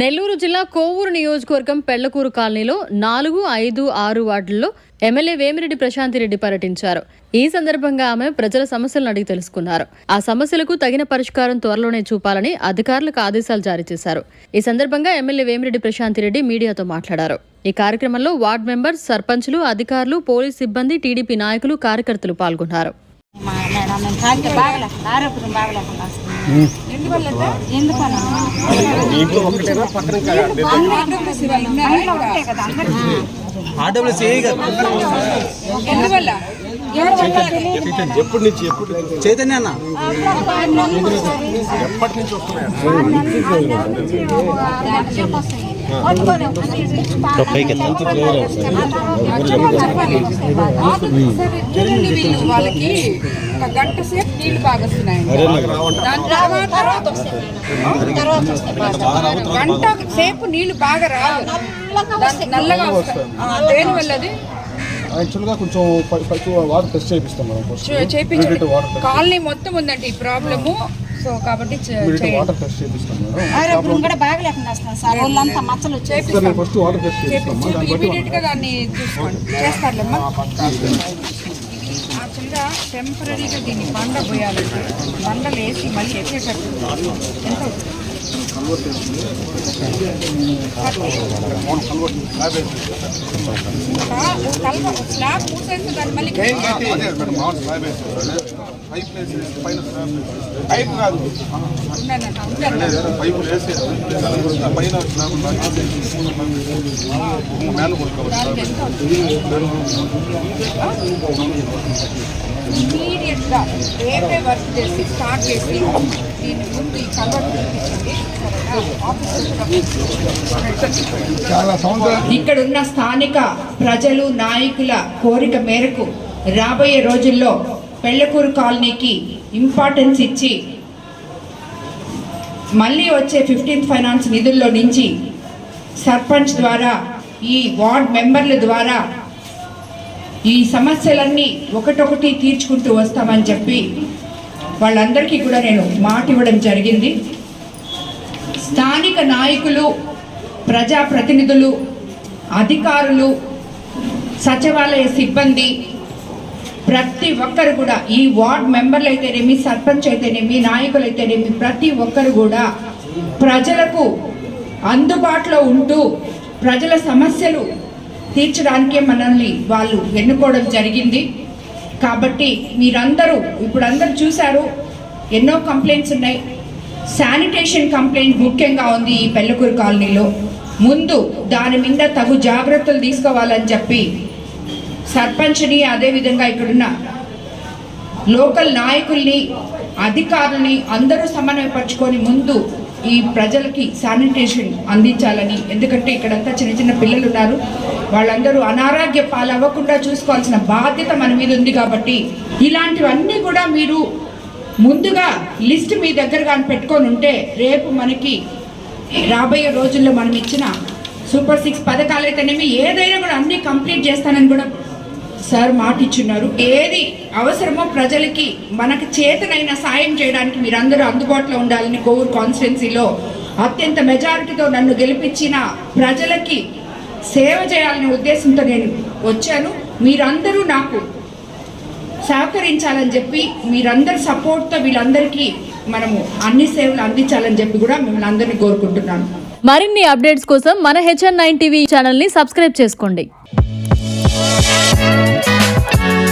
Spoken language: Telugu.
నెల్లూరు జిల్లా కోవూరు నియోజకవర్గం పెళ్ళకూరు కాలనీలో నాలుగు ఐదు ఆరు వార్డుల్లో ఎమ్మెల్యే వేమిరెడ్డి ప్రశాంతిరెడ్డి పర్యటించారు. ఈ సందర్భంగా ఆమె ప్రజల సమస్యలను అడిగి తెలుసుకున్నారు. ఆ సమస్యలకు తగిన పరిష్కారం త్వరలోనే చూపాలని అధికారులకు ఆదేశాలు జారీ చేశారు. ఈ సందర్భంగా ఎమ్మెల్యే వేమిరెడ్డి ప్రశాంతిరెడ్డి మీడియాతో మాట్లాడారు. ఈ కార్యక్రమంలో వార్డు మెంబర్ సర్పంచులు అధికారులు పోలీస్ సిబ్బంది టీడీపీ నాయకులు కార్యకర్తలు పాల్గొన్నారు. ఎందువల్ల ఎప్పటి నుంచి ఎప్పుడు చైతన్య అన్న? ఎప్పటి నుంచి వస్తున్నాయి? వాళ్ళకి ఒక గంట సేపు నీళ్ళు బాగా గంట సేపు నీళ్ళు బాగా రావు నల్లగా వస్తాయి ఆ, దేని వల్ల అది యాక్చువల్గా కొంచెం వాటర్ టెస్ట్ చేపిస్తాం మనం చేయించండి కాలనీ మొత్తం ఉందండి ఈ ప్రాబ్లము. సో కాబట్టి కూడా బాగలేకుండా వస్తుంది సార్. వాళ్ళంతా మచ్చలు చేపిస్తాం దాన్ని చూసుకోండి. చేస్తారులేమ్మా. యాక్చువల్గా టెంపరీగా దీన్ని బండ పోయాలండి బండలు వేసి మళ్ళీ ఎక్కేటట్టు ఎంత అవుతుంది? ఇంకా ఓ స్లాబ్ మేడం మామూలు స్లాబ్ పైప్ వేసి పైన స్లాబ్ పైప్ కాదు పైపు పైన స్లాబ్ మేల కొడుకోవాలి దానికి ఎంత అవుతుంది ఇమీడియట్గా రేపే వర్క్ చేసి స్టార్ట్ చేసి దీని ముందు ఈ కలర్ ఇక్కడ ఉన్న స్థానిక ప్రజలు నాయకుల కోరిక మేరకు రాబోయే రోజుల్లో పెళ్ళకూరు కాలనీకి ఇంపార్టెన్స్ ఇచ్చి మళ్ళీ వచ్చే ఫిఫ్టీన్త్ ఫైనాన్స్ నిధుల్లో నుంచి సర్పంచ్ ద్వారా ఈ వార్డ్ మెంబర్ల ద్వారా ఈ సమస్యలన్నీ ఒకటొకటి తీర్చుకుంటూ వస్తామని చెప్పి వాళ్ళందరికీ కూడా నేను మాట ఇవ్వడం జరిగింది. స్థానిక నాయకులు ప్రజాప్రతినిధులు అధికారులు సచివాలయ సిబ్బంది ప్రతి ఒక్కరు కూడా ఈ వార్డ్ మెంబర్లు అయితేనేమి సర్పంచ్ అయితేనేమి నాయకులు అయితేనేమి ప్రతి ఒక్కరు కూడా ప్రజలకు అందుబాటులో ఉంటూ ప్రజల సమస్యలు తీర్చడానికే మనల్ని వాళ్ళు ఎన్నుకోవడం జరిగింది. కాబట్టి మీరందరూ ఇప్పుడు అందరూ చూశారు ఎన్నో కంప్లైంట్స్ ఉన్నాయి. శానిటేషన్ కంప్లైంట్ ముఖ్యంగా ఉంది ఈ పెళ్ళకూరు కాలనీలో. ముందు దాని మీద తగు జాగ్రత్తలు తీసుకోవాలని చెప్పి సర్పంచ్ని అదేవిధంగా ఇక్కడున్న లోకల్ నాయకుల్ని అధికారుల్ని అందరూ సమన్వయపరుచుకొని ముందు ఈ ప్రజలకి శానిటేషన్ అందించాలని. ఎందుకంటే ఇక్కడంతా చిన్న చిన్న పిల్లలు ఉన్నారు వాళ్ళందరూ అనారోగ్య పాలవ్వకుండా చూసుకోవాల్సిన బాధ్యత మన మీద ఉంది కాబట్టి ఇలాంటివన్నీ కూడా మీరు ముందుగా లిస్ట్ మీ దగ్గర కానీ పెట్టుకొని ఉంటే రేపు మనకి రాబోయే రోజుల్లో మనం ఇచ్చిన సూపర్ సిక్స్ పథకాలు అయితేనేమి ఏదైనా కూడా అన్నీ కంప్లీట్ చేస్తానని కూడా సార్ మాట ఇచ్చున్నారు ఏది అవసరమో ప్రజలకి మనకు చేతనైన సాయం చేయడానికి మీరందరూ అందుబాటులో ఉండాలని కోవూరు కాన్స్టిట్యున్సీలో అత్యంత మెజారిటీతో నన్ను గెలిపించిన ప్రజలకి సేవ చేయాలనే ఉద్దేశంతో నేను వచ్చాను. మీరందరూ నాకు సహకరించాలని చెప్పి మీరందరి సపోర్ట్తో వీళ్ళందరికీ మనము అన్ని సేవలు అందించాలని చెప్పి కూడా మిమ్మల్ని అందరినీ కోరుకుంటున్నాను. మరిన్ని అప్డేట్స్ కోసం మన హెచ్ఎన్ నైన్ టీవీ ఛానల్ని సబ్స్క్రైబ్ చేసుకోండి. Thank you.